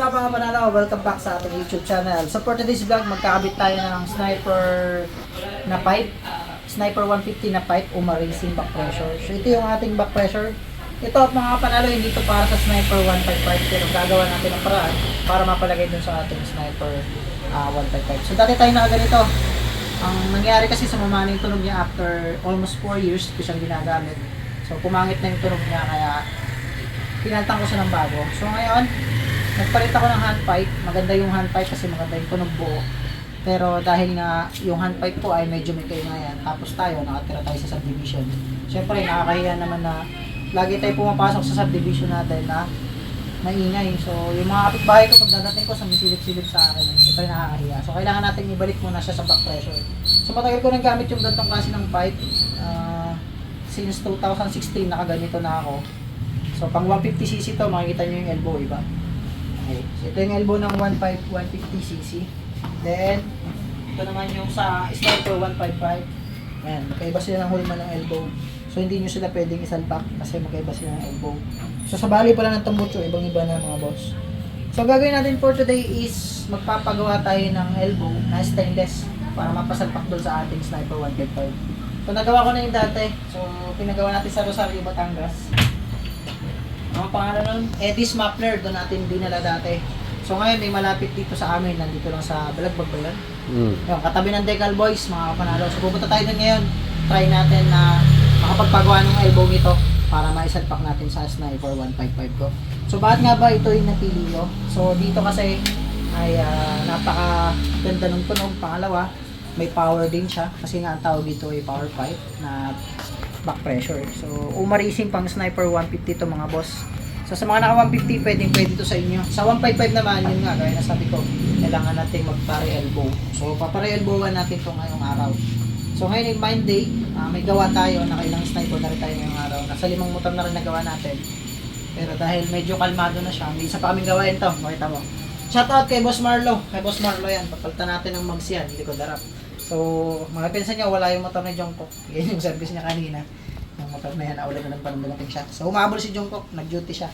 What's up mga panalo? Welcome back sa ating YouTube channel. So for today's vlog, magkakabit tayo ng sniper na pipe. Sniper 150 na pipe, Uma Racing back pressure. So ito yung ating back pressure. Ito at mga panalo, hindi ito para sa sniper 155 pero gagawa natin ng paraan para mapalagay dun sa ating sniper ah, 155. So dati tayo nakaganito. Ang nangyari kasi sumama na yung tunog niya after almost 4 years ko siyang ginagamit. So pumangit na yung tunog niya kaya pinaltan ko siya ng bago. So ngayon, nagpalit ako ng handpipe. Maganda yung handpipe kasi maganda yung tunog buo. Pero dahil nga yung handpipe ko ay medyo may kainayan, tapos tayo, nakatira tayo sa subdivision. Siyempre, nakakahiya naman na lagi tayo pumapasok sa subdivision natin na maingay. So, yung mga kapitbahay ko, pag dadating ko, sumisilip-silip sa akin. Siyempre, nakakahiya. So, kailangan natin ibalik muna siya sa back pressure. So, matagal ko nang gamit yung ganitong klase ng pipe. Ah, since 2016, nakaganito na ako. So, pang 150cc to, makikita nyo yung elbow, iba? Okay. Ito yung elbow ng 15 150cc. Then, ito naman yung sa sniper 155. Ayan, magkaiba sila ng hulma ng elbow. So, hindi nyo sila pwedeng isalpak kasi magkaiba sila ng elbow. So, sa bali pala ng tambutso, ibang iba na mga boss. So, gagawin natin for today is magpapagawa tayo ng elbow na stainless para mapasalpak doon sa ating sniper 155. So, nagawa ko na yung dati. So, pinagawa natin sa Rosario, Batangas. Ang pangalan nun, Eddie's Muffler, doon natin dinala dati. So ngayon may malapit dito sa amin, nandito lang sa Balagbag ba yun? Mm. Yung katabi ng Decal Boys, mga panalo. So pupunta tayo doon ngayon. Try natin na makapagpagawa ng elbow nito para maisalpak natin sa Sniper 155 ko. So bakit nga ba ito yung napili ko? So dito kasi ay ah, napaka ganda ng tunog. Pangalawa, may power din siya kasi nga ang tawag dito ay power pipe na back pressure. So umarising pang Sniper 150 to mga boss. So sa mga naka 150, pwedeng pwede to sa inyo. Sa 155 naman, yun nga, gaya na sabi ko, kailangan natin magpare elbow. So papare elbowan natin to ngayong araw. So ngayon yung mind day, ah, may gawa tayo na kailang sniper na rin tayo ngayong araw. Nasa limang motor na rin nagawa natin. Pero dahil medyo kalmado na siya, may isa pa kaming gawain to. Makita mo. Shoutout kay Boss Marlo. Kay Boss Marlo yan. Papalitan natin ng mags yan. Hindi ko darap. So, mga pinsan niya, wala yung motor ni Jungkook. Yan yung service niya kanina. Yung motor na yan, naulan na ng panong dumating siya. So, humabol si Jungkook. Nag-duty siya.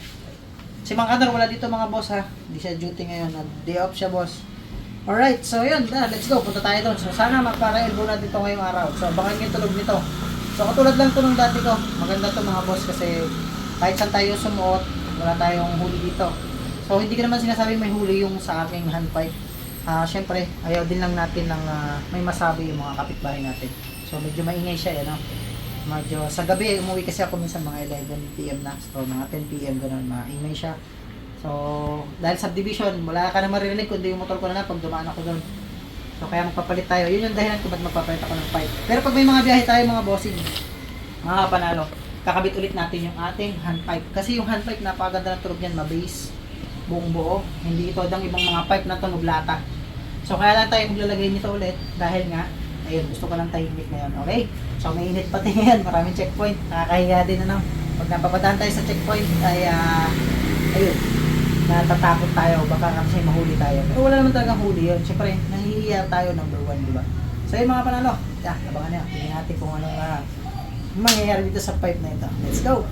Si Mang Kadar, wala dito mga boss ha. Hindi siya duty ngayon. Nag-day off siya boss. Alright, so yun, na, let's go. Punta tayo doon. So sana magpara elbow na dito ngayong araw. So abangan yung tunog nito. So katulad lang to nung dati ko. Maganda to mga boss kasi kahit saan tayo sumuot, wala tayong huli dito. So hindi ko naman sinasabi may huli yung sa aking handpipe. Ah, syempre, ayaw din lang natin ng ah, may masabi yung mga kapitbahay natin. So medyo maingay siya, yan, no? Medyo sa gabi, umuwi kasi ako minsan mga 11 p.m. na. So mga 10 p.m. ganun, maingay siya. So, dahil subdivision, wala ka na maririnig kundi yung motor ko na lang pag dumaan ako doon. So, kaya magpapalit tayo. Yun yung dahilan kung ba't magpapalit ako ng pipe. Pero pag may mga biyahe tayo mga bossing, mga panalo, kakabit ulit natin yung ating handpipe. Kasi yung handpipe, napakaganda ng tunog yan, mabase, buong buo. Hindi ito ang ibang mga pipe na tunog lata. So, kaya lang tayo maglalagay nito ulit dahil nga, ayun, gusto ko lang tahimik ngayon. Okay? So, may init pati ngayon. Maraming checkpoint. Nakakahiya din ano. Pag napapadaan tayo sa checkpoint, ay, ah, ayun, natatakot tayo, baka kasi mahuli tayo. Pero wala naman talagang huli yun. Siyempre, nahihiya tayo number one, di ba? So yun mga panalo, yeah, abangan nyo. Tingnan natin kung anong uh, mangyayari dito sa pipe na ito. Let's go!